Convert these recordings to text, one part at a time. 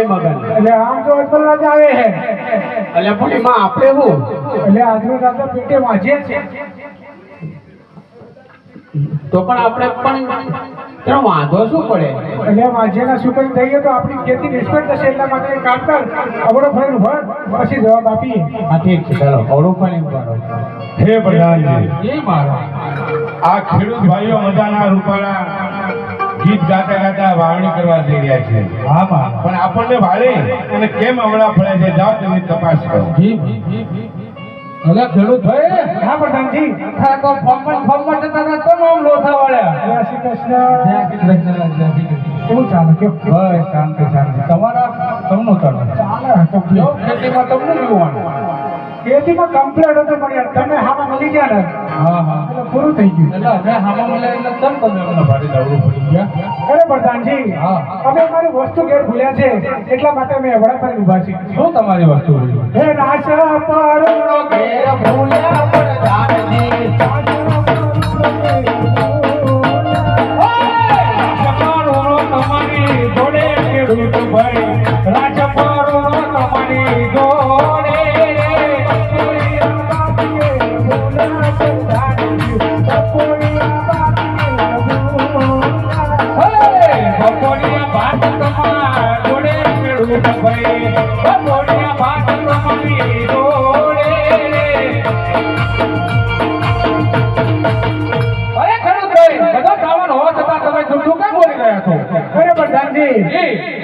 એટલે આમ તો અજમલના જ આવે છે. એટલે પણ એમાં આપણે શું એટલે આજનો રાતો પેટે વાંચે છે. તો પણ આપણે પણ તેનો વાંધો શું પડે? એટલે વાંચેના સુકન થઈએ તો આપણી ખેતી નિષ્ફળ થશે એટલા માટે કર. અવળો ફરેલ ભર પછી જવાબ આપીએ. હા ઠીક છે ચાલો અવળું પણ એમ હે પ્રધાનજી. એ મારા. આ ખેડૂત ભાઈઓ મજાના રૂપાળા. ગીત ગાતા ગાતા વાવણી કરવા જઈ રહ્યા છે. હા પણ આપણને વાળે અને કેમ અવળા ફળે છે જાઓ તમે તપાસ કરો. જી અલે ખેડૂત ભાઈ. હા પ્રધાનજી. તો જતા હતા તો નામ લોથા વાળ્યા. જય શ્રી કૃષ્ણ. કેવું ચાલે? કેવું બસ શાંતિ શાંતિ. તમારા તમને ચાલો. ચાલે જો ખેતીમાં તમને જોવાનું. ખેતીમાં કમ્પ્લેટ હતો પણ યાર તમે હામાં મળી ગયા ને. હા હા. એટલે પૂરું થઈ ગયું. એટલે અમે હામાં મળ્યા એટલે કેમ તમે અમને ભાડે દવડું પડી ગયા. અરે પ્રધાનજી હા. અમે અમારી વસ્તુ ઘેર ભૂલ્યા છે એટલા માટે અમે વડાપાર ઊભા છીએ શું તમારી વસ્તુ હે રાસ ઘેર ભૂલ્યા ભાત તમારા જોડે ખેડૂત ભાઈ. બપોરિયા ભાત તમારી જોડે. અરે ખેડૂતભાઈ બધો સામાન હોવા છતાં તમે જૂઠું કેમ બોલી રહ્યા છો? અરે પ્રધાનજી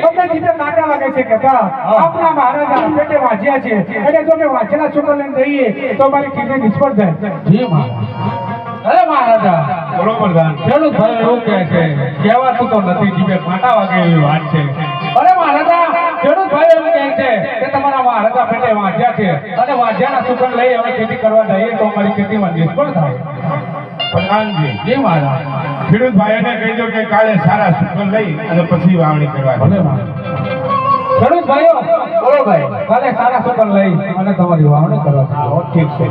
તમને જીતે કાંટા વાગે છે કહેતા આપણા મહારાજા પેટે વાંચ્યા છે. એટલે જો મેં વાંચેલા છોકરા લઈને જઈએ તો અમારી કીધે નિષ્ફળ જાય. જી મહારાજ. અરે મહારાજા પ્રધાન ખેડૂત ભાઈ એવું કહે છે કહેવાતું તો નથી જીભે કાંટા વાગે એવી વાત છે. અરે મહારાજા ખેડૂત ભાઈ એવું કહે છે કે તમારા મહારાજા પેટે વાંચ્યા છે અને વાંચ્યાના સુકન લઈ અમે ખેતી કરવા જઈએ તો અમારી ખેતીમાં નિષ્ફળ થાય. પ્રધાનજી જી મહારાજ. ખેડૂત ભાઈઓને કહી દો કે કાલે સારા સુકન લઈ અને પછી વાવણી કરવા ભલે ખેડૂત ભાઈઓ બોલો ભાઈ કાલે સારા સુકન લઈ અને તમારી વાવણી કરવા ઠીક છે.